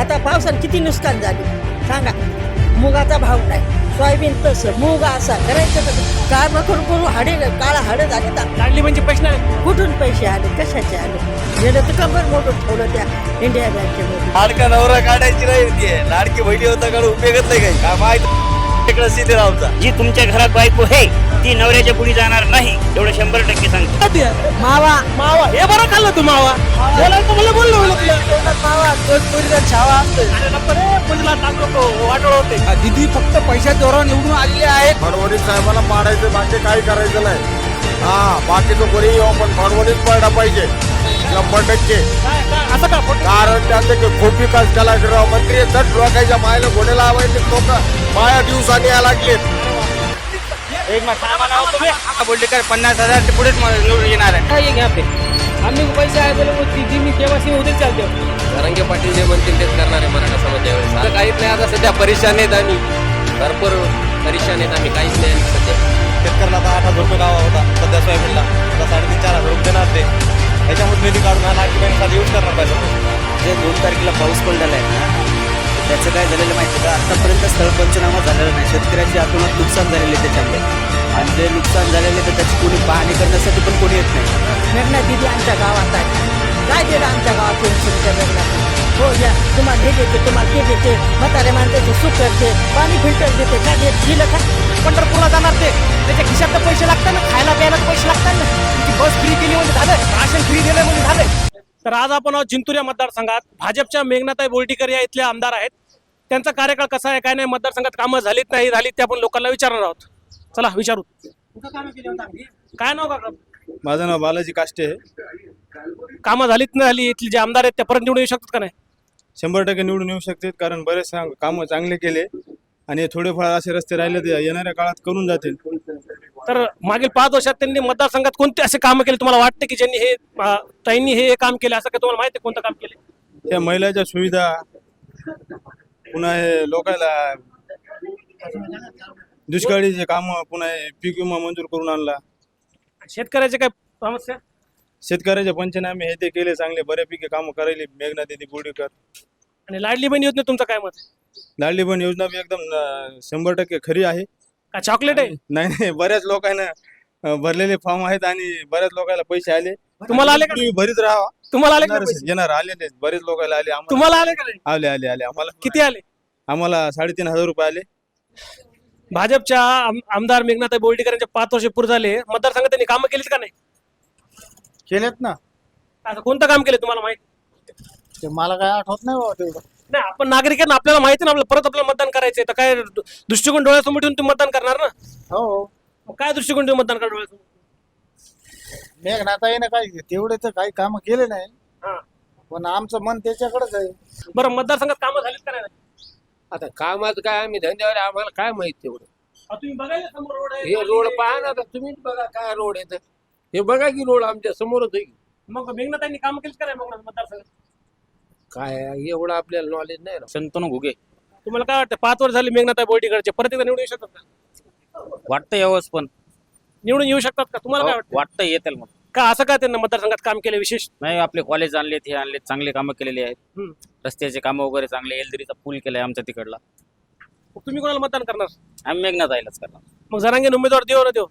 आता पावसात किती नुकसान झाले? सांगा. मुगाचा भाव नाही. सोयाबीन तसं मुग असा करायचं कसं काम करून करून हाडे काळा हाडे झाले तर. लाडली म्हणजे पैसे नाही कुठून पैसे आले? कशाचे आले? गेलं तर कंबर मोठं ठेवलं त्या इंडिया बँकेमध्ये. लाडका नवरा काढायची नाही ती. लाडकी बहिणी होता काढून उपयोगच नाही काही. काय माहीत? इकडं सिद्धी रावचा जी तुमच्या घरात बायको आहे ती नवऱ्याच्या पुढे जाणार नाही एवढं शंभर टक्के सांगतो. मावा मावा हे बरं खाल्लं तू मावा. बोलायचं मला बोललो मावा पुरीचा छावा असतो अरे नको रे पुढला टाकतो वाटोळ होते. दिदी फक्त पैशा जोरावर निवडून आलेले आहेत. फडणवीस साहेबांना पाडायचं बाकी काही करायचं नाही. हा बाकीचं कोणी येऊ पण फडणवीस पडला पाहिजे. शंभर टक्के. असं का? कारण त्याचे खूप विकास केला राव मंत्री चट लोकांच्या मायला घोडे लावायचे लोक माया दिवसांनी यायला लागलेत. एक बोलले काय पन्नास हजार पुढेच निवडून येणार आहे. आम्ही पैसे आहे बोले मग ती- ती मी केव्हा उद्या चालते. रंगे पाटील जे म्हणतील तेच करणार आहे मराठा समाज यावेळेस आता काहीच नाही आता सध्या परेशान आहेत आम्ही. भरपूर परेशान आहेत आम्ही काहीच नाही सध्या. शेतकऱ्याला आता आठ हजार रुपये गावा होता सध्या सोयाबीनला. आता साडेतीन चार हजार रुपये देणार ते. त्याच्यामध्ये निधी काढून हा बहिणीसाठी यूज करणार पाहिजे जे दोन तारखेला पाऊस पडलेला आहे त्याचं काय झालेलं माहिती का? आतापर्यंत स्थळ पंचनामा झालेला नाही. शेतकऱ्याची आतोनात नुकसान झालेले त्याच्यामुळे. आणि जे नुकसान झालेले तर त्याची कोणी पाहणी करण्यासाठी पण कोणी येत नाही. मेघना दिदी आमच्या गावात आहे. काय दिलं आमच्या गावात तुमच्या हो या. तुम्हाला हे देते तुम्हाला ते देते. म्हातारे माणसाचे सुख करते. पाणी फिल्टर देते. काय देत? दिलं का? पंढरपूरला जाणार ते. त्याच्या खिशात पैसे लागतात ना. खायला प्यायला पैसे लागतात ना. तुमची बस फ्री केली म्हणजे झालं. राशन फ्री दिलं म्हणजे झालं. तर आज आपण आहोत जिंतूर या मतदारसंघात. भाजपच्या मेघनाताई बोर्डीकर या इथल्या आमदार आहेत. त्यांचा कार्यकाळ कसा आहे काय नाही मतदारसंघात कामं झालीत नाही झालीत ते आपण लोकांना विचारणार आहोत. चला विचारू. काय नाव का माझं नाव बालाजी काष्टे आहे. कामं झालीत नाही झाली. इथले जे आमदार आहेत ते परत निवडून येऊ शकतात का नाही? शंभर टक्के निवडून येऊ शकतात कारण बरेच कामं चांगले केले. आणि थोडेफार असे रस्ते राहिले ते येणाऱ्या काळात करून जातील. तर मागील पाच वर्षात त्यांनी मतदारसंघात कोणते असे कामं केले? तुम्हाला वाटते की ज्यांनी हे अं, ताईंनी हे काम केले असं काय तुम्हाला माहिती आहे कोणतं काम केले? त्या महिलाच्या सुविधा पुन्हा हे लोकांना दुष्काळीचे काम पुन्हा पीक विमा मंजूर करून आणला. शेतकऱ्याचे काय समस्या? शेतकऱ्याचे पंचनामे हे ते केले चांगले बऱ्यापैकी कामं करायले मेघना दिदी बोर्डीकर आणि लाडली बहीण योजने तुमचं काय मत? लाडली बहीण योजना बी एकदम शंभर टक्के खरी आहे. का चॉकलेट आहे? नाही नाही बऱ्याच लोकांना अं, भरलेले फॉर्म आहेत आणि बऱ्याच लोकांना पैसे आले. तुम्हाला आले का तुम्ही भरीत राहा. तुम्हाला आले का येणार पैसे? येणार आलेले बरेच लोकांना आले. आम्हाला तुम्हाला आले का नाही? आले आले आले. आम्हाला किती आले? आम्हाला साडेतीन हजार रुपये आले. भाजपच्या आम- आमदार मेघनाथ बोर्डीकर यांचे पाच वर्ष पूर्ण झाले. मतदारसंघात त्यांनी कामं केलीत का नाही? केलेत ना. आता कोणतं काम केलं तुम्हाला माहिती? ते मला काय आठवत नाही बाबा तेवढं. नाही आपण नागरिकांना आपल्याला माहिती ना आपल्याला परत आपल्याला मतदान करायचंय. तर काय दृष्टिकोन डोळ्यासमोर ठेवून तुम्ही मतदान करणार ना? हो. मग काय दृष्टिकोन ठेवून मतदान करणार डोळ्यासमोर? मेघनाताईनं काय तेवढे तर काही काम केले नाही. हा. पण आमचं मन त्याच्याकडेच आहे. बरं मतदारसंघात कामं झालीत का नाही? आता कामात काय आम्ही धंद्यावर आहे, आम्हाला काय माहीत तेवढं? अहो, तुम्ही बघायला समोर रोड आहे. हे रोड पहा ना आता तुम्हीच बघा काय रोड आहे तर. हे बघा की रोड आमच्या समोरच आहे की. मग मेघनाथांनी काम केलीच का नाही मग मतदारसंघात? काय आहे, एवढं आपल्याला नॉलेज नाही ना. संतनू घुगे. तुम्हाला काय वाटतं पाच वर्ष झाली मेघनाथ बोर्डीकरचे परत एकदा निवडून येऊ शकतात का? वाटतं यावंच पण. निवडून येऊ शकतात का? तुम्हाला काय वाटतं? वाटतं येतील मग. का असं का त्यांना मतदारसंघात काम केलं विशेष? नाही आपले कॉलेज आणलेत हे आणलेत चांगले कामं केलेले आहेत. हम्म. रस्त्याचे कामं वगैरे चांगले एलदरीचा पूल केलाय आमच्या तिकडला. मग तुम्ही कोणाला मतदान करणार? आम्ही मेघनाथ आईलाच करणार. मग जरांगीन उमेदवार देऊ ना देऊ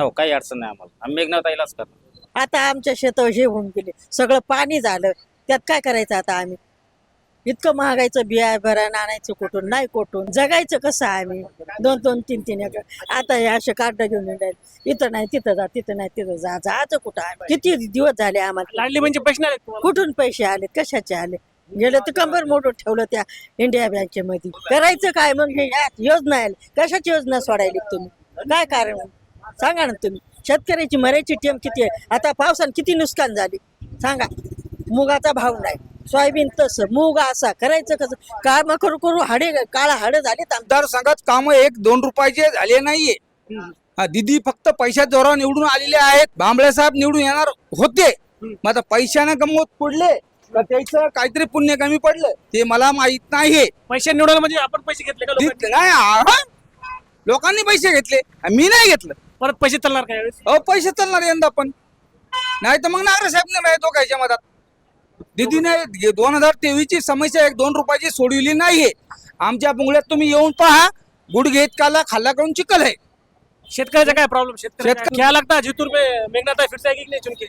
हो काही अडचण नाही आम्हाला. आम्ही मेघनाथ आईलाच करणार. आता आमच्या शेतावर हे होऊन गेले सगळं पाणी झालं. त्यात काय करायचं आता आम्ही? इतकं महागायचं बिया भरण आणायचं कुठून? नाही कुठून? जगायचं कसं आम्ही? दोन दोन तीन तीन एकर. आता हे असे कार्ड घेऊन येणार इथं नाही तिथं जा तिथं नाही तिथं जा जायचं कुठं आम्ही? किती दिवस झाले आम्हाला? लाडली म्हणजे पैसे आले कुठून पैसे आले? कशाचे आले? गेलं तर कंबर मोठं ठेवलं त्या इंडिया बँकेमध्ये. करायचं काय? मग हे यात योजना आली कशाची योजना सोडायली तुम्ही? काय कारण? सांगा ना तुम्ही. शेतकऱ्याची मरायची टेम किती आहे? आता पावसानं किती नुकसान झाली? सांगा. मुगाचा भाव नाही. सोयाबीन तसं मूग असा करायचं कसं? काम करू करू हाडे काळा हाडे झाले तर मतदारसंघात काम एक दोन रुपयाचे झाले नाहीये. हा दिदी फक्त पैशा जोरावर निवडून आलेले आहेत. भांबळे साहेब निवडून येणार होते. मग आता पैशाने गमवत पडले का त्याचं काहीतरी पुण्य कमी पडलं ते मला माहीत नाही पैसे निवडायला म्हणजे आपण पैसे घेतले का लोकांनी? नाही हा? लोकांनी पैसे घेतले. मी नाही घेतलं. परत पैसे चालणार काय अहो पैसे चालणार यंदा पण. नाही तर मग नागरे साहेब नाही दोघांच्या मधात. दिदीने दोन हजार तेवीस ची समस्या एक दोन रुपयाची सोडविली नाहीये. आमच्या बुंगल्यात तुम्ही येऊन पहा गुडघे इतकाला खाल्ला करून चिकल आहे. शेतकऱ्याचा काय प्रॉब्लेम शेतकरी क्या लगता जितूर मेघनाथ फिर से आएगी कि नहीं चुन के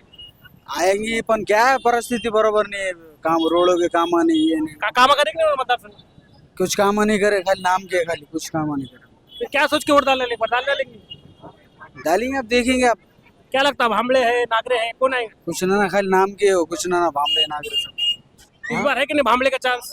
आएंगी पण क्या परिस्थिति बरोबर नहीं. है काम रोडों के काम नहीं ये नहीं. का, काम करेंगे संघ कुछ काम नहीं करे खाली नाम के खाली कुछ काम नहीं करे क्या सोच के वोट डालने लेंगे डालने लेंगे डालेंगे आप देखेंगे आप. क्या लगता है भामले है नागरे है कौन आएँगे? कुछ ना ना खाली नाम के हो कुछ ना ना भामले नागरे सब। इस बार है कि नहीं भामले का चांस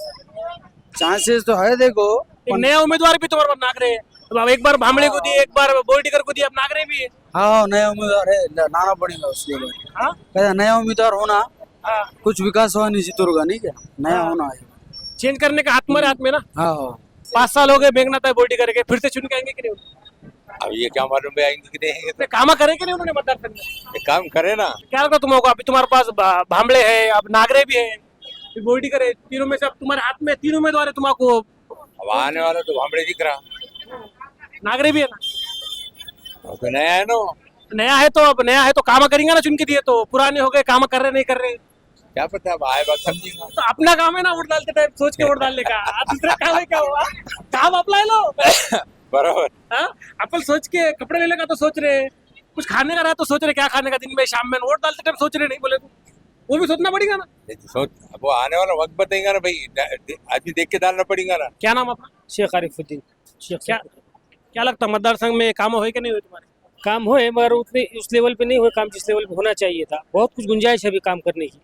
चांसेस तो है देखो। एक नया उम्मीदवार भी तुम्हारे पास नागरे है। अब एक बार भामले को दिए एक बार बोल्टिकर को दिए अब नागरे भी है। हाँ नया उम्मीदवार है लाना पड़ेगा उसके लिए। हाँ? नया उम्मीदवार होना हाँ। कुछ विकास हुआ नहीं चित्तौड़ का नहीं क्या नया होना है। चेंज करने का हाथ मारे हाथ में ना? हाँ। हाँ पाँच साल हो गए मेघनाथ है बोल्टी करके फिर से चुन के आएँगे कि नहीं? अब ये क्या मालूम है आएँगे कि नहीं उसने काम करे कि नहीं उन्होंने मतदार संघ में ये काम करे ना। क्या लगता तुमको अभी तुम्हारे पास भामले है अब नागरे भी है फिर करे तीनों में से अब तुम्हारे हाथ में तीन उम्मीदवार है तुम्हारा अब आने वाला तो भामड़े दिख रहा। नागरे भी है ना? तो नया है ना नया है तो अब नया है तो काम करेंगे ना चुन के दिए तो पुराने हो गए काम कर रहे नहीं कर रहे। क्या पता अब आए बात समझेगा तो अपना काम है ना वोट डालते टाइम सोच के वोट डालने का। दूसरा काम है क्या हुआ? काम अप्लाई लो बरोबर। हाँ? अपन सोच के कपड़े लेने का तो सोच रहे हैं। कुछ खाने का रहा तो सोच रहे क्या खाने का दिन में शाम में वोट डालते टाइम सोच रहे नहीं बोले तो। वो भी सोचना पड़ेगा ना। तो सोच वो आने वाला वक्त बताएगा ना भाई आदमी देख के डालना पड़ेगा ना। क्या नाम अपना? शेख आरिफुद्दीन क्या क्या लगता है मतदार संघ में काम हो कि नहीं हुए तुम्हारे? काम हुए मगर उतने उस लेवल पे नहीं हुए काम जिस लेवल पे होना चाहिए था। बहुत कुछ गुंजाइश है अभी काम करने की।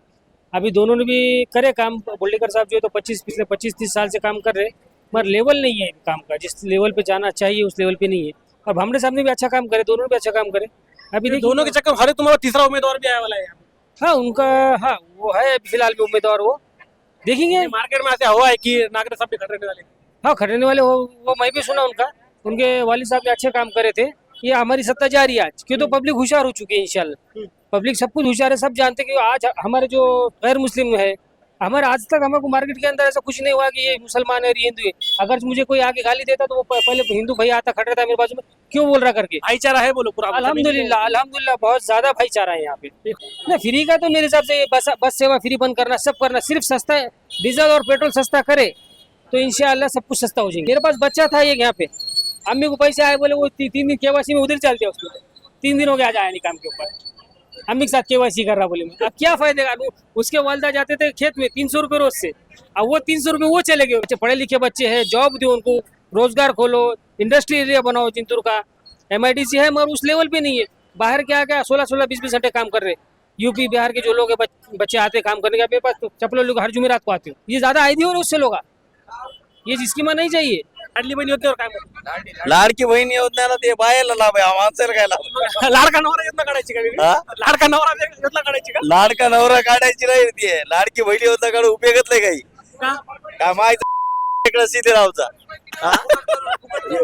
अभी दोनों ने भी करे काम बोल्डेकर साहब जो है तो पच्चीस पिछले पच्चीस तीस साल से काम कर रहे मगर लेवल नहीं है काम का। जिस लेवल पे जाना चाहिए उस लेवल पे नहीं है। अब भामड़े साहब ने भी अच्छा काम करे दोनों भी अच्छा काम करे। अभी देखिए दोनों के चक्कर हरे तुम्हारा तीसरा उम्मीदवार भी आया वाला है हाँ उनका हाँ वो है फ़िलहाल में उम्मीदवार वो। देखेंगे। मार्केट में ऐसा हुआ है कि नागरे साहब भी खतरे वाले। हाँ खरीदने वाले वो वो मैं भी सुना उनका। उनके वालिद साहब ने अच्छे काम करे थे। ये हमारी सत्ता जारी है आज। क्यों तो पब्लिक होशियार हो चुकी है इंशाल्लाह। पब्लिक सब कुछ होशियार है सब जानते हैं कि आज हमारे जो गैर मुस्लिम है हमारे आज तक हमको मार्केट के अंदर ऐसा कुछ नहीं हुआ कि ये मुसलमान है और हिंदू है। अगर मुझे कोई आगे गाली देता तो वो पहले हिंदू भाई आता खड़ा था मेरे बाजू में क्यों बोल रहा करके? भाईचारा है बोलो पूरा अल्हम्दुलिल्लाह अल्हम्दुलिल्लाह बहुत ज़्यादा भाईचारा है यहाँ पे। नहीं फ्री का तो मेरे हिसाब से बस बस सेवा फ्री बंद करना सब करना सिर्फ़ सस्ता है। डीजल और पेट्रोल सस्ता करे तो इंशाल्लाह सब कुछ सस्ता हो जाएँगे। मेरे पास बच्चा था एक यहाँ पे। अम्मी को पैसे आए बोले वो तीन दिन केवासी में उधर चलते उसको। तीन दिन हो गया आज आया नहीं काम के ऊपर। अम्मी के साथ केवासी कर रहा बोले मैं। अब क्या फ़ायदे का? उसके वालदा जाते थे खेत में तीन सौ रुपये रोज से। अब वो तीन सौ रुपये वो चले गए। बच्चे पढ़े लिखे बच्चे हैं जॉब दो उनको, रोज़गार खोलो इंडस्ट्री एरिया बनाओ चिंतूर का। एम है, मगर उस लेवल पर नहीं है। बाहर क्या क्या? सोलह सोलह बीस बीस घंटे काम कर रहे यूपी बिहार के जो लोग हैं बच्चे आते काम करने के मेरे पास तो चपलो लोग हर जुमेरात को आते हो। ये ज़्यादा आईडी हो रहे उससे लोग ये जिसकी माँ नहीं चाहिए। लाडली बहिणी होते और काय म्हणते? लाडकी बहीण योजनेला ते बायाला लाभ आहे. माणसाला काय लाभ लाडका नवरा योजना काढायची का वेगळी? हा? लाडका नवरा योजना काढायची का? लाडका नवरा काढायची नाही ती. लाडकी बहिणी योजना काढून उपयोगच नाही काही. का? काय माहिती? इकडं सिद्धरावचा. हा?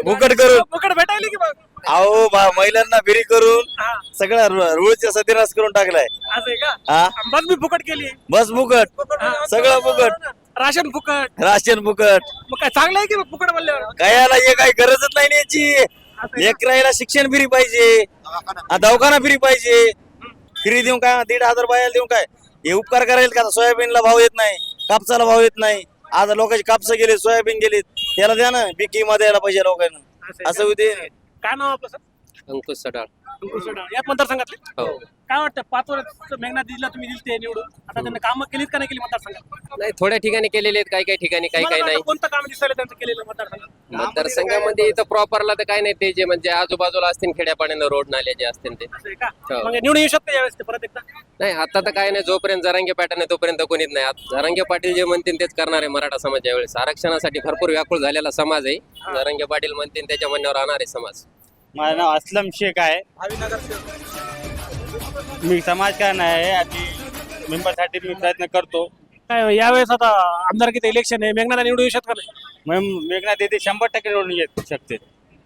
फुकट करून. फुकट भेटायली की मग? अहो बा महिलांना फिरी करून हा. सगळा रुळचा सत्यानाश करून टाकलाय. असं आहे का? हा? बस मी फुकट केली. बस फुकट. हा. सगळं फुकट. राशन फुकट. राशन फुकट. मग काय चांगलं आहे की मग फुकट बोलल्यावर कायाला हे काही गरजच नाही याची. लेकरायला शिक्षण फ्री पाहिजे. हा, दवाखाना फ्री पाहिजे. फ्री देऊन काय? दीड हजार बायाला देऊन काय? हे उपकार करायला का सोयाबीनला भाव येत नाही? कापसाला भाव येत नाही. आज लोकांचे कापस गेले सोयाबीन गेले त्याला द्या ना पीक विमा द्यायला पाहिजे लोकांना. असं होते काय नाव आपलं सर अंकुश सडाळ अंकुश सडाळ. याच मतदारसंघातले? हो. काय वाटतं पाच वर्ष मेघना दिदीला तुम्ही दिलते निवडून? आता त्यांनी कामं केलीत का नाही केली मतदारसंघात? नाही थोड्या ठिकाणी केलेले आहेत काही काही ठिकाणी काही काही तुम्हाला नाही. कोणतं काम दिसायला त्यांचं केलेलं मतदारसंघात? मतदारसंघामध्ये इथं प्रॉपरला तर काय नाही ते जे म्हणजे आजूबाजूला असतील खेड्यापाड्यानं रोड नाले जे असतील ते. असं आहे का? हो. मग निवडून येऊ शकते यावेळेस ते परत एकदा? नाही आता तर काय नाही जोपर्यंत जरांगे पाटील नाही तोपर्यंत कोणीच नाही. आता जरांगे पाटील जे म्हणतील तेच करणार आहे मराठा समाज यावेळेस. आरक्षणासाठी भरपूर व्याकुळ झालेला समाज आहे. जरांगे पाटील म्हणतील त्याच्या म्हणण्यावर राहणार आहे समाज. माझं नाव असलम शेख आहे. मी समाजकारण आहे आणि मेंबरसाठी मी प्रयत्न करतो. काय यावेळेस आता आमदारकीचं इलेक्शन आहे? मेघनाला निवडून येऊ शकत का नाही? मग मेघनाथ येथे शंभर टक्के निवडून येत शकते.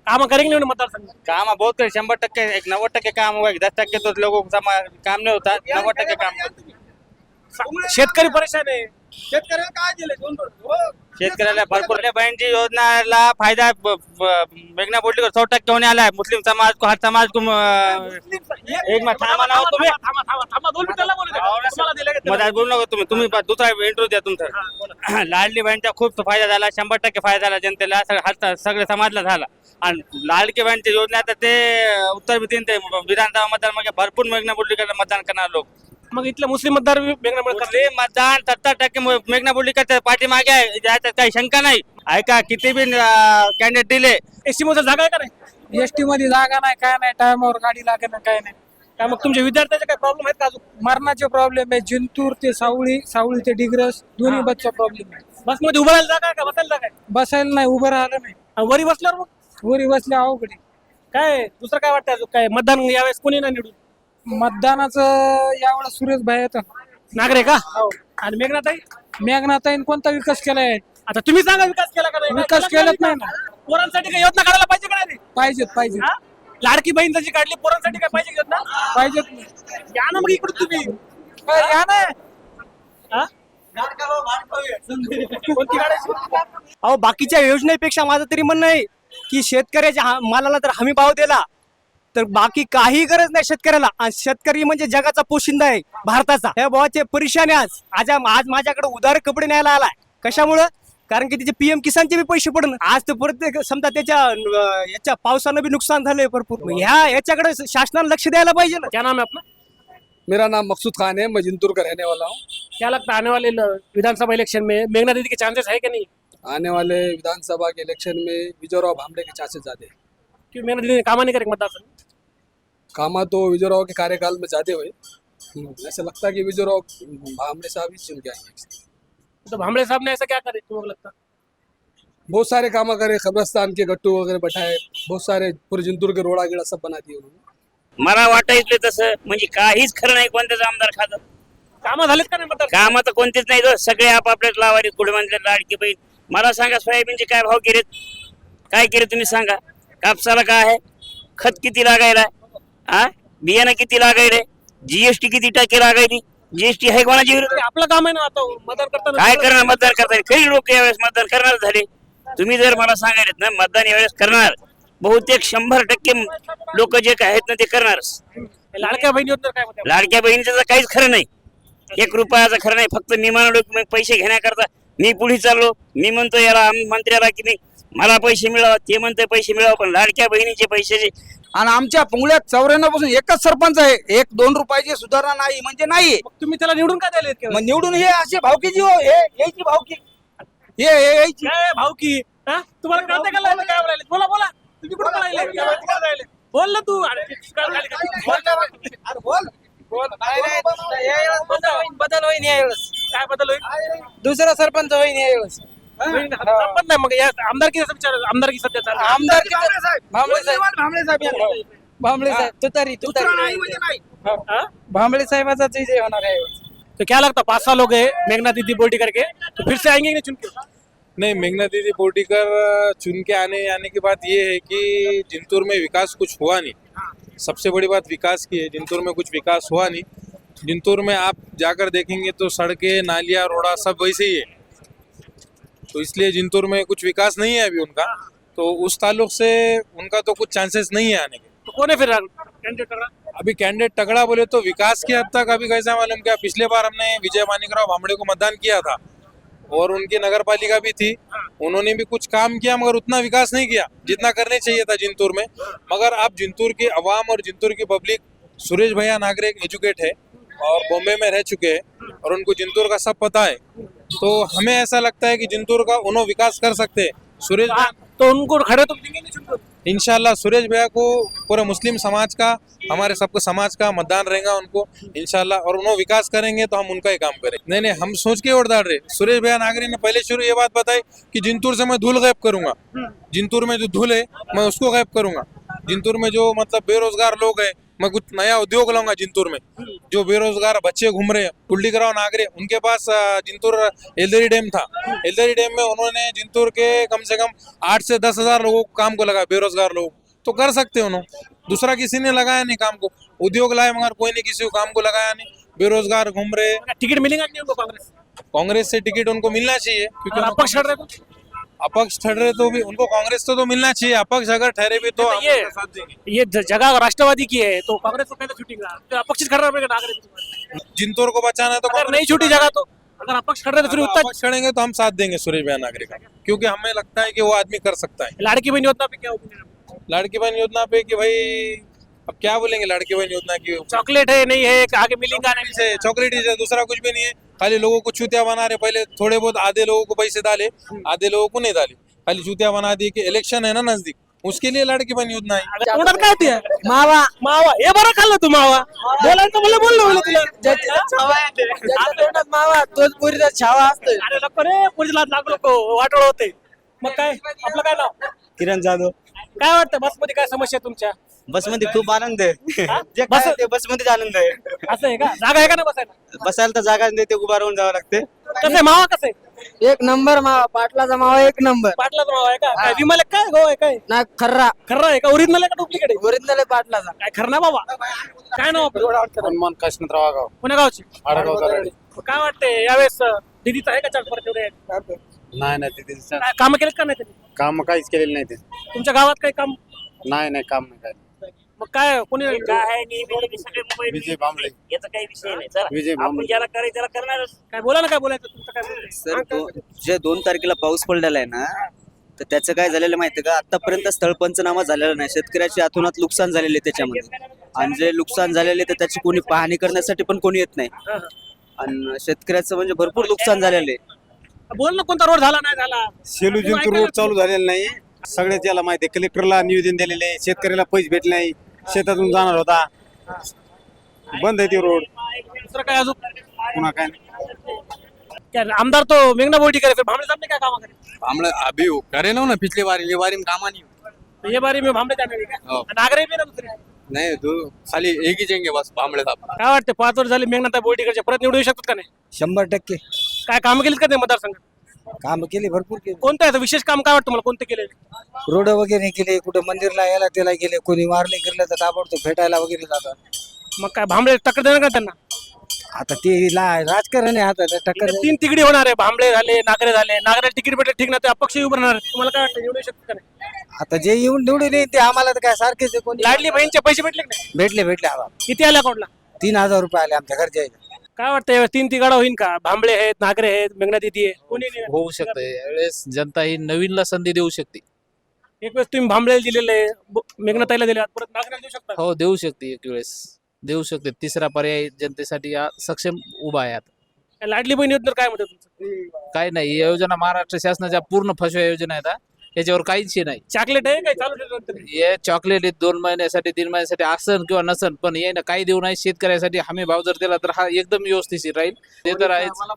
कामं करेन निवडून मतदारसंघ? काम बहुत करे शंभर टक्के एक नव्वद टक्के काम हुआ दस टक्के तो लोगों को समा- काम नहीं होता नव्वद टक्के काम शेतकरी परेशान आहे. शेतकऱ्याला काय दिले दोन हो. शेतकऱ्याला भरपूर बहिणीची योजनाला फायदा ब- ब- मेघना बोर्डीकर सौ टक्के होने आला है मुस्लिम समाज को हर समाज को अं, एक मिनिट थांबा ना हो तुम्ही. थांबा थांबा थांबा दोन मिनिटाला बोलू द्या. तुम्हाला दिले का मधात बोलू नका तुम्ही. तुम्ही बा- दुसरा इंटरव्ह्यू द्या तुमचा. लाडली बहिणीचा खूप फायदा झाला. शंभर टक्के फायदा झाला. जनतेला सग- हर सगळ्या समाजला झाला. आणि लाडकी बहिणीची योजना तर ते उत्तर देईन ते. विधानसभा मतदान म्हणजे भरपूर मेघना बोर्डीकर मतदान करणार लोक. मग इथले मुस्लिम मतदार मेघना मुस्लिम मतदान सत्तर टक्के मु- मेघना बोर्डीकर पाठीमागे आहे. याच्यात काही शंका नाही. ऐका किती बी कॅन्डिडेट दिले. एसटी मध्ये जागा आहे का नाही? एसटी मध्ये जागा नाही काय नाही. टायमावर गाडी लागेल काय नाही. काय मग तुमच्या विद्यार्थ्याचे काय प्रॉब्लेम आहेत का अजून? मरणाचे प्रॉब्लेम आहे. जिंतूर ते सावळी सावळी ते डिग्रस दोन्ही बसचा प्रॉब्लेम आहे बसमध्ये उभं राहायला जागा आहे का? बसायला जागा आहे? बसायला नाही उभं राहिलं नाही. आणि वरी बसल्यावर मग? वरी बसले अवघड. काय दुसरं काय वाटतं अजून? काय मतदान यावेळेस कोणी नाही निवडून? मतदानाचं यावेळेस सुरेश भाई येतं नागरे का? आणि मेघनाताई? मेघनाताईन कोणता विकास केलाय? आता तुम्ही सांगा विकास केला का नाही? विकास केला केलाच नाही विकास? पोरांसाठी काय योजना काढायला पाहिजे का नाही? पाहिजेत पाहिजे हा? लाडकी बहीण जशी काढली पोरांसाठी काय पाहिजे योजना? पाहिजेत. या ना मग इकडे तुम्ही. काय या ना. हा? कोणती काढायची? अहो बाकीच्या योजनेपेक्षा माझं तरी म्हणणं आहे की शेतकऱ्याच्या हा- मालाला जर हमी भाव दिला. तर बाकी काही गरज नाही शेतकऱ्याला. आणि शेतकरी म्हणजे जगाचा पोशिंदा आहे भारताचा. ह्या भावाचे परेशान आहे आज. आज आज माझ्याकडे उदार कपडे न्यायला आलाय. कशामुळं? कारण की त्याचे पीएम किसानचे बी पैसे पडन. आज तर प्रत्येक समजा त्याच्या याच्या पावसानं बी नुकसान झालंय भरपूर. ह्या याच्याकडे शासनानं लक्ष द्यायला पाहिजे ना. क्या नाम है अपना मेरा नाम मकसूद खान है मैं जिंतूर का रहने वाला हूँ. क्या लगता है आने वाले ल- विधानसभा इलेक्शन में मेघना दीदी के चांसेस है कि नहीं? आने वाले विधानसभा के इलेक्शन में विजयराव भामड़े के चांसेस ज्यादा है। क्यों मेघना दीदी ने कामा नहीं करे मतदार संघ कामा तो विजयराव के कार्यकाल में ज्यादा हुए ऐसा लगता है कि विजयराव भामड़े साहब ही चुन के आएंगे तो भामड़े साहब ने ऐसा क्या करे तुमको लगता? बहुत सारे काम करे कब्रस्तान के गट्टू वगैरह बैठाए बहुत सारे पूरे जिंतूर के रोड़ा गिड़ा सब बना दिए उन्होंने। मला वाटायचं तसं म्हणजे काहीच खरं नाही कोणत्याच आमदार खातं कामं झालेत का नाही मतदार कामं तर कोणतेच नाही तो सगळे आपापल्याच लावारी कुठे म्हणले लाडकी बहीण? मला सांगा सोयाबीनचे काय भाव केलेत काय केले तुम्ही सांगा. कापसाला काय आहे? खत किती लागायला? हा बियाणं किती लागायले? जीएसटी किती टक्के लागायली? जीएसटी आहे कोणाची विरोध आपलं काम आहे ना आता. मतदान करताना काय करणार मतदान करताना? काही लोक यावेळेस मतदान करणार झाले? तुम्ही जर मला सांगायलेत ना मतदान यावेळेस करणार. बहुतेक शंभर टक्के लोक जे काय आहेत ना ते करणारच लाडक्या बहिणी लाडक्या बहिणीचं तर काहीच खरं नाही. एक रुपयाचं खरं नाही. फक्त मी म्हणालो पैसे घेण्याकरता मी पुढे चाललो. मी म्हणतो याला मंत्र्याला की मी मला पैसे मिळावा ते म्हणतोय पैसे मिळावा पण लाडक्या बहिणीचे पैसे आणि आमच्या पुंगळ्यात चौऱ्याण्णवपासून एकच सरपंच आहे. एक दोन रुपयाची सुधारणा नाही म्हणजे नाही. मग तुम्ही त्याला निवडून काय द्यायला इतके? मग निवडून हे असे भावकीची हो हे यायची भावकी. हे हे यायची. काय भाऊ की हा? तुम्हाला कळतं का लागलं काय बोलायले बोला बोला. तुम्ही कुठं बोलायले? बोल. ना तू. अरे, काय झालं का? बोल. ना. अरे बोल. बदल होईन यावेळेस. काय बदल होईल दुसरा सरपंच होईन यावेळेस. होईल. संपत मग या आमदारकीचा विचार आमदारकी सध्या आमदार भांबळे साहेब भांबळे साहेब। भांबळे साहेब तुतारी तुतारी। हाँ? भांबळे साहेबाचा विजय होणार आहे तो क्या लगता पाँच साल हो गए मेघना दीदी बोटी करके तो फिर से आएँगे कि नहीं चुन के नहीं मेघना दीदी बोटीकर चुन के आने आने की बात ये है कि जिंतूर में विकास कुछ हुआ नहीं। सबसे बड़ी बात विकास की है जिंतूर में कुछ विकास हुआ नहीं। जिंतूर में आप जाकर देखेंगे तो सड़कें नालियाँ रोड़ा सब वैसे ही है। तो इसलिए जिंतूर में कुछ विकास नहीं है अभी उनका। तो उस ताल्लुक से उनका तो कुछ चांसेस नहीं है आने के। तो कौन है फिर कैंडिडेट अभी कैंडिडेट तगड़ा बोले तो विकास की हद तक अभी कैसा मालूम क्या? पिछले बार हमने विजय मानिकराव भामड़े को मतदान किया था और उनकी नगर पालिका भी थी। उन्होंने भी कुछ काम किया मगर उतना विकास नहीं किया। जितना करने चाहिए था जिंतूर में। मगर अब जिंतूर की अवाम और जिंतूर की पब्लिक सुरेश भैया नागरे एजुकेट है और बॉम्बे में रह चुके हैं और उनको जिंतूर का सब पता है। तो हमें ऐसा लगता है कि जिंतूर का उन्होंने विकास कर सकते हैं। सुरेश भैया तो उनको खड़े तो नहीं चुन सुरेश भैया को पूरे मुस्लिम समाज का हमारे सबको समाज का मतदान रहेगा उनको इनशाला और उन्होंने विकास करेंगे तो हम उनका ही काम करें। नहीं नहीं हम सोच के वोट डाल रहे। सुरेश भैया नागरी ने पहले शुरू ये बात बताई कि जिंतूर से मैं धूल गायब करूँगा। जिंतूर में जो धूल है मैं उसको गायब करूँगा। जिंतूर में जो मतलब बेरोजगार लोग हैं मैं कुछ नया उद्योग लाऊँगा जिंतूर में। जो बेरोजगार बच्चे घूम रहे हैं कुल्डीकराव नागरे उनके पास जिंतूर एलदरी डैम था। एलदरी डैम में उन्होंने जिंतूर के कम से कम आठ से दस हज़ार लोगों को काम को लगा बेरोजगार लोग। तो कर सकते हैं उन्होंने दूसरा किसी ने लगाया नहीं काम को। उद्योग लाए मगर कोई नहीं किसी को काम को लगाया नहीं। बेरोजगार घूम रहे। टिकट मिलेगा कांग्रेस कांग्रेस से टिकट उनको मिलना चाहिए क्योंकि उनको अपक्ष ठहर रहे तो भी उनको कांग्रेस तो, तो मिलना चाहिए अपक्ष अगर ठहरे भी तो ये- ये जगह राष्ट्रवादी की है तो कांग्रेस को कैसे छूटेगा तो अपक्ष खड़ा नागरिक जिंतोर को बचाना है तो अगर नहीं छूटी जगह तो अगर अपक्ष खड़े तो फिर उत्तर खड़ेंगे तो हम साथ देंगे सुरेश भैया नागरे का। क्योंकि हमें लगता है कि वो आदमी कर सकता है। लाड़की बहन योजना पे क्या लाड़की बहन योजना पे कि भाई अब क्या बोलेंगे लाड़की बहन योजना की? चॉकलेट है नहीं है आगे मिलेगा नहीं चॉकलेट ही दूसरा कुछ भी नहीं है। खाली लोगों को चूतिया बना रहे पहले थोड़े बहुत आधे लोगों को पैसे डाले आधे लोगों को नहीं डाले. खाली चूतिया बना दिए कि इलेक्शन है ना नजदीक. उसके लिए लाड़की बहन योजना है तोंडात काय ते? मावा. मावा. हे बरं खाल्लं तू मावा. बोलायचं मला बोललो बोललो तुला. मावा तोच पुरीचा छावा असतो अरे नको रे पुढच्या लागू नको. वाटोळ होते मग काय? आपलं काय नाव? किरण जाधव. काय वाटतं? बसमध्ये काय समस्या आहे तुमच्या? बसमध्ये खूप आनंद आहे. हा? जे बस- ते बसमध्येच आनंद आहे. असं आहे का? जागा आहे का ना बसायला? बसायला तर जागा नाही ते उभा राहून जावं लागते. कसं आहे मावा कसं आहे? एक नंबर मावा पाटलाचा मावा एक नंबर. पाटलाचा मावा आहे का? काय विमल आहे काय? गो आहे काय? ना खर्रा. खरं आहे का? ओरिजिनल आहे का डुप्लिकेट आहे? ओरिजिनल पाटलाचा. काय खरं ना बाबा? काय नाव आपलं? हनुमान काशीनाथराव आगाव. पुण्या गावची. आडगाव. काय वाटतंय यावेळेस दिदीचं आहे का परत एवढे नाही नाही काय कामं केलेत का नाही त्यांनी? काम काहीच केलेलं नाही ते तुमच्या गावात काही काम? नाही नाही काम नाही काय. मग काय कोणी विजय भांबळे याचा काही विषय नाही. चला विजय आपण भांबळे ज्याला करायचं त्याला करणारच. काय बोला ना काय बोलायचं तुमचं काय बोलायचं? सर दो- जे दोन तारखेला पाऊस पडलेला आहे ना तर त्याचं काय झालेलं माहितीये का? आतापर्यंत स्थळ पंचनामा झालेला नाही. शेतकऱ्याची अतोनात नुकसान झालेले आहे त्याच्यामध्ये. आणि जे नुकसान झालेले तर त्याची कोणी पाहणी करण्यासाठी पण कोणी येत नाही. हा, हा. आणि शेतकऱ्याचं म्हणजे भरपूर नुकसान झालेलं आहे. बोल ना कोणता रोड झाला नाही झाला. सेलू जिंतूर रोड चालू झालेला नाही. सगळ्याच याला माहिती आहे कलेक्टरला निवेदन दिलेले आहे. शेतकऱ्याला पैसे भेटले नाही. शेतातून जाणार होता. बंद आहे ते रोड. दुसरं काय अजून? पुन्हा काय नाही. क्या आमदार तो मेघना बोलटी करे फिर भामड़े साहब ने क्या काम करे हमने अभी वो करे ना पिछली बार ये बारी में काम नहीं तो ये बारी में भामड़े जाने हो. नागरे भी ना दुसरे? नहीं तो खाली एक ही जाएंगे बस साहब। काय वाटते पाच वर्ष झाले मेघना बोलटीकडचे परत निवडू शकतात का नाही? शंभर टक्के. काय काम केलीत का ते मतदारसंघात? काम केले भरपूर केले. कोणतं आहे विशेष काम? काय वाटतं मला कोणते केले रोड वगैरे केले कुठं मंदिरला यायला त्याला गेले कोणी मारले गेलं तर ताबडतोब भेटायला वगैरे जातात. मग काय भांबळे टक्कर देणार का त्यांना? आता ते ला- राजकारण आहे आता त्या टक्कर तीन तिकडी होणार आहे. भांबळे झाले नागरे झाले. नागरे तिकीट भेटले ठीक ना ते अपक्ष उभं आहे तुम्हाला काय वाटतं? निवडू शकतात का नाही. आता जे येऊन निवडून येईल ते आम्हाला तर काय सारखेच आहे कोणी लाडली बहीणचे पैसे भेटले का नाही? भेटले भेटले आम्हाला. किती आले अकाउंटला तीन हजार रुपये आले आमच्या घरच्या काय वाटतं यावेळेस तीन तिगाडा होईल का? भांबळे आहेत नागरे आहेत मेघना दिदी आहे कोणी नाही. होऊ शकतं यावेळेस जनता ही नवीनला संधी देऊ शकते. एक वेळेस तुम्ही भांबळेला दिलेले मेघनाताईला दिले परत नागरेला देऊ शकता? हो देऊ शकते एक वेळेस. देऊ शकते. तिसरा पर्याय जनतेसाठी हा सक्षम उभा आहे आता. लाडली बहीण योजनेवर काय म्हणते तुमचं? काय नाही ही योजना महाराष्ट्र शासनाच्या पूर्ण फसव्या योजना आहेत हा. याच्यावर काहीच हे नाही. चॉकलेट आहे काय? चालू ठेवलं तरी हे चॉकलेट दोन महिन्यासाठी तीन महिन्यासाठी असन किंवा नसन पण हे ना काही देऊ नाही. शेतकऱ्यासाठी हमी भाव जर दिला तर हा एकदम व्यवस्थित राहील. ते तर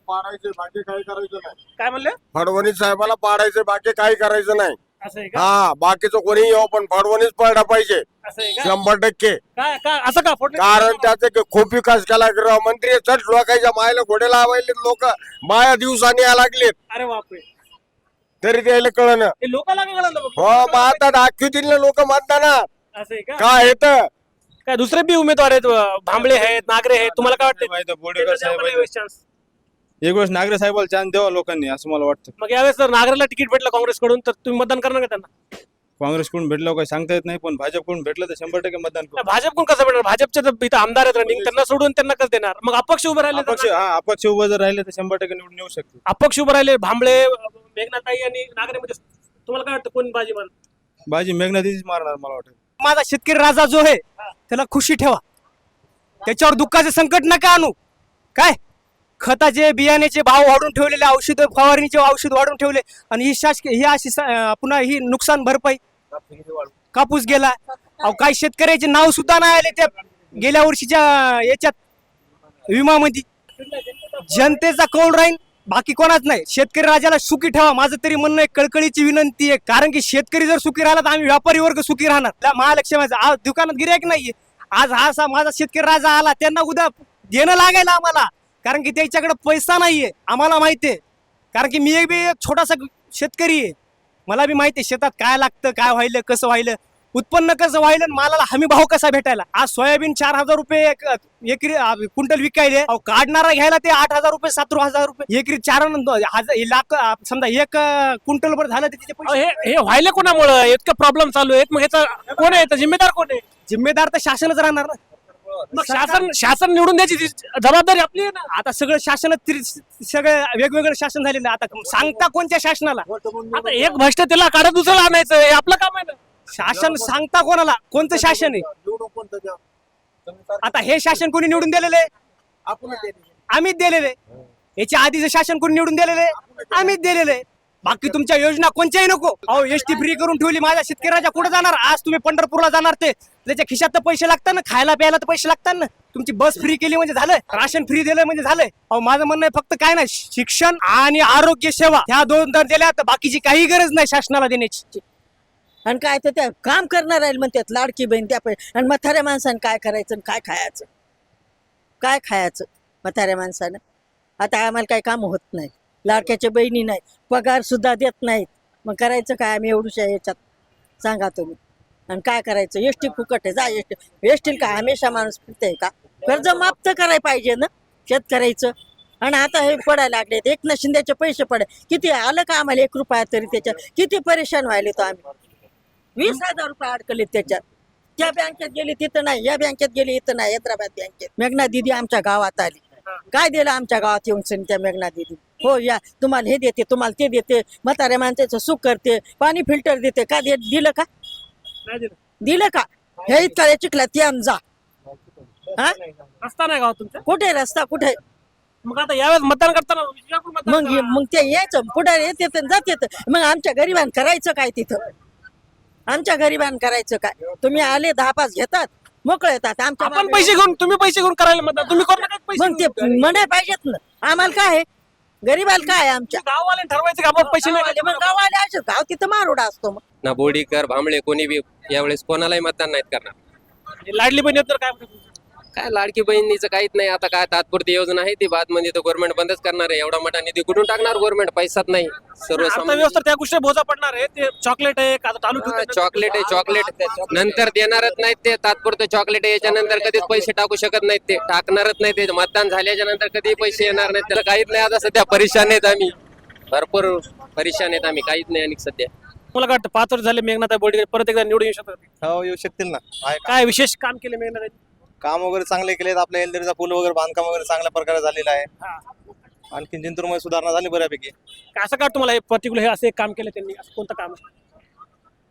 पाडायचे बाकी काही करायचं नाही. काय म्हणलं? फडणवीस साहेबाला पाडायचे बाकी काही करायचं नाही. असं आहे का? हा बाकीचं कोणी येऊ पण फडणवीस पडला पाहिजे. असं आहे का? शंभर टक्के. काय काय असं का? फोडणं कारण त्याचे खूप विकास केला गृहमंत्री चट लोकांच्या मायला घोडे लावायले लोक. बाया दिवसांनी यायला लागलेत. अरे बापरे. तरी त्याला कळणं. हे लोकांना काय कळलं हो मग आता दाखवतील लोक मतदानात असं आहे का? काय येत काय दुसरे बी उमेदवार आहेत अं, भांबळे आहेत नागरे आहेत तुम्हाला काय वाटतं? बोडेकर साहेब आहे. chance. एक वेळेस नागरे साहेबाला चान्स द्यावा लोकांनी असं मला वाटतं. मग यावेळेस जर नागरेला तिकीट भेटलं काँग्रेसकडून तर तुम्ही मतदान करणार का त्यांना? काँग्रेसकडून भेटलं काही सांगता येत नाही पण भाजपकडून भेटलं तर शंभर टक्के मतदान करू. भाजपकडून कसं भेटणार? भाजपचे तर इथं आमदार आहेत रनिंग त्यांना सोडून त्यांना कसं देणार? मग अपक्ष उभे राहिले अपक्ष तर- हा अपक्ष उभं जर राहिले तर शंभर टक्के निवडून येऊ शकते अपक्ष उभे राहिले भांबळे मेघनाताई आणि नागरेमध्ये तुम्हाला काय वाटतं कोण बाजी मार बाजी मेघनादीच मारणार मला वाटतं. माझा शेतकरी राजा जो आहे त्याला खुशी ठेवा. त्याच्यावर दुःखाचे संकट नका आणू. काय? खताचे बियाण्याचे भाव वाढून ठेवलेले औषध फवारणीचे औषध वाढून ठेवले आणि ही शासकीय ही अशी सा- अं, पुन्हा ही नुकसान भरपाई कापूस गेला. अहो काही शेतकऱ्याचे नाव सुद्धा नाही आले त्या गेल्या वर्षीच्या याच्यात विमामध्ये. जनतेचा कौल राहील बाकी कोणाच नाही. शेतकरी राजाला सुखी ठेवा. माझं तरी म्हणणं आहे कळकळीची विनंती आहे. कारण की शेतकरी जर सुखी राहिला तर आम्ही व्यापारी वर्ग सुखी राहणार. त्या महालक्ष्मीचा आज दुकानात गिरायक नाहीये. आज हा असा माझा शेतकरी राजा आला त्यांना उद्या देणं लागायला आम्हाला. कारण की त्याच्याकडे पैसा नाहीये. आम्हाला माहिती आहे. कारण की मी एक बी एक छोटासा शेतकरी आहे. मला बी माहिती शेतात काय लागतं काय व्हायलं कसं व्हायलं. उत्पन्न कसं व्हायला आणि मालाला हमी भाव कसा भेटायला? आज सोयाबीन चार हजार रुपये एक- एकरी क्विंटल विकायले. काढणारा घ्यायला ते आठ हजार रुपये सतरा हजार रुपये. एकरी चार लाख समजा एक क्विंटल वर झालं हे हे व्हायला कोणामुळं? इतकं प्रॉब्लेम चालू आहेत मग याचा कोण आहे? जिम्मेदार कोण आहे? जिम्मेदार तर शासनच राहणार ना. मग शासन शासन निवडून द्यायची जी जबाबदारी आपली आहे ना आता सगळं शासन सगळं वेगवेगळं शासन झालेलं आहे. आता सांगता कोणत्या शासनाला? आता एक भ्रष्ट त्याला काढत दुसऱ्याला आणायचं हे आपलं काम आहे ना. शासन सांगता कोणाला? कोणतं शासन आहे? आता हे शासन कोणी निवडून दिलेलं आहे? आम्हीच दिलेले याच्या आधीचं शासन कोणी निवडून दिलेलं आहे. आम्हीच दिलेले आहे. बाकी तुमच्या योजना कोणत्याही नको. अहो एस टी फ्री करून ठेवली माझ्या शेतकऱ्याच्या कुठे जाणार? आज तुम्ही पंढरपूरला जाणार ते. त्याच्या खिशात तर पैसे लागतात ना खायला प्यायला तर पैसे लागतात ना. तुमची बस फ्री केली म्हणजे झालं राशन फ्री दिलं म्हणजे झालंय अहो माझं म्हणणं आहे फक्त काय नाही शिक्षण आणि आरोग्य सेवा ह्या दोन दर दिल्या तर बाकीची काही गरज नाही शासनाला देण्याची. आणि काय तर त्या काम करणार आहे म्हणतात लाडकी बहीण त्या पैसे आणि म्हाताऱ्या माणसानं काय करायचं आणि काय खायचं? काय खायचं म्हाताऱ्या माणसानं? आता आम्हाला काही काम होत नाही. लाडक्याच्या बहिणी नाही पगार सुद्धा देत नाहीत. मग करायचं काय आम्ही एवढूशा याच्यात? सांगा तुम्ही. आणि काय करायचं? एस टी फुकट आहे. जा एस टी एस टी काय हमेशा माणूस फिरते का? कर्ज माफ तर करायला पाहिजे ना शेतकऱ्याचं. आणि आता हे पडायला लागले एकनाथ शिंदेचे पैसे पडे किती आलं का आम्हाला एक रुपया तरी त्याच्यात? किती परेशान व्हायले तो आम्ही? वीस हजार रुपये अडकले त्याच्यात. त्या बँकेत गेली तिथं नाही. या बँकेत गेली इथं नाही. हैदराबाद बँकेत. मेघना दिदी आमच्या गावात आली. काय दिलं आमच्या गावात येऊन सनी त्या मेघना दिदी हो या तुम्हाला हे देते तुम्हाला ते देते म्हाताऱ्या माणसाचं सुख करते पाणी फिल्टर देते. का दे दिलं का? नाही दिलं. दिलं का? हे इतका चिखला ते आम जा. हा? रस्ता नाही गावात तुमच्या? कुठे रस्ता? कुठे? मग आता यावेळेस मतदान करताना मतदान मग करा. मग ते यायचं. पुढे येते तर जाते मग आमच्या गरिबान करायचं काय तिथं? आमच्या गरिबान करायचं काय? तुम्ही आले दहा पाच घेतात मोकळे येतात. आमच्या आपण मागे- पैसे घेऊन तुम्ही पैसे घेऊन करायला मतदान. तुम्ही पैसे मग ते म्हणाय पाहिजेत ना. आम्हाला काय आहे? गरीबाला काय आहे आमच्या? गाववाले ठरवायचं का? आपण पैसे नाही मग गावाले असे गाव तिथं मारोडा असतो मग. ना बोडीकर भांबळे कोणी बी यावेळेस कोणालाही मतदान नाहीत करणार. आणि लाडली बहीण तर काय? काय लाडकी बहिणीचं काहीच नाही. आता काय तात्पुरती योजना आहे ती बाद म्हणजे तो गव्हर्नमेंट बंदच करणार आहे. एवढा मोठा निधी कुठून टाकणार गव्हर्नमेंट पैसाच नाही. अर्थव्यवस्था त्या गोष्टी बोजा पडणार आहे. ते चॉकलेट आहे का चालू ठेवतात? चॉकलेट आहे चॉकलेट नंतर देणारच नाहीत ते. तात्पुरतं चॉकलेट आहे याच्यानंतर कधीच पैसे टाकू शकत नाहीत ते. टाकणारच नाही ते. मतदान झाल्याच्यानंतर कधी पैसे येणार नाहीत. त्याला काहीच नाही. आता सध्या परेशान आहेत आम्ही. भरपूर परेशान आहेत आम्ही. काहीच नाही आणि सध्या. मला काय वाटतं पाच वर्ष झाले मेघनाथ बोर्डे परत एकदा निवडून येऊ शकतात? हो येऊ शकतील ना. आहे का? काय विशेष काम केले मेघनाथ काम वगैरे चांगले केलेत. आपल्या एलदरीचा पूल वगैरे बांधकाम वगैरे चांगल्या प्रकारे झालेलं आहे. आणखी जिंतूरमध्ये सुधारणा झाली बऱ्यापैकी. असं का तुम्हाला पर्टिक्युलर हे असं एक काम केलं त्यांनी? असं कोणतं काम?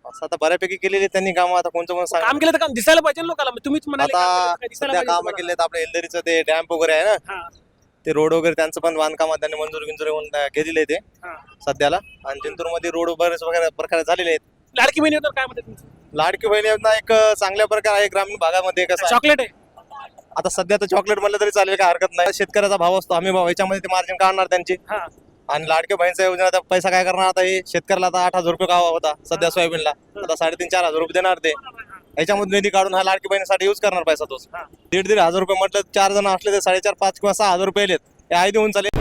असं आता बऱ्यापैकी केलेली त्यांनी काम. आता कोणतं पण सांग. काम केलं तर काम दिसायला पाहिजे ना लोकांना. मग तुम्हीच म्हणाले काम केलं तर आता काय दिसायला सध्या पाहिजे काम तुम्हाला. केलेत आपल्या एलदरीचं ते डॅम्प वगैरे आहे ना? हा, ते रोड वगैरे त्यांचं पण बांधकामात त्यांनी मंजूर बिंजूर येऊन घेतलेले ते हा. सध्याला. आणि जिंतूरमध्ये रोड बरेच वगैरे प्रकारे झालेले आहेत. लाडकी बहिणी काय म्हणते तुमचं? लाडकी बहिणी योजना एक चांगल्या प्रकारे आहे ग्रामीण भागामध्ये. कसं आहे, चॉकलेट आहे. आता सध्या तर चॉकलेट म्हणलं तरी चालेल काय हरकत नाही. शेतकऱ्याचा भाव असतो हमी भाव याच्यामध्ये ते मार्जिन काढणार त्यांची. आणि लाडक्या बहिणीचा योजना आता पैसा काय करणार आता हे? शेतकऱ्याला आता आठ हजार रुपये गावा होता सध्या सोयाबीनला. आता साडेतीन चार हजार रुपये देणार ते. याच्यामध्ये निधी काढून हा लाडकी बहिणीसाठी यूज करणार पैसा तोच. दीड दीड हजार रुपये म्हटलं चार जण असले तर साडेचार पाच किंवा सहा हजार रुपये येलेत हे आई देऊन चालेल.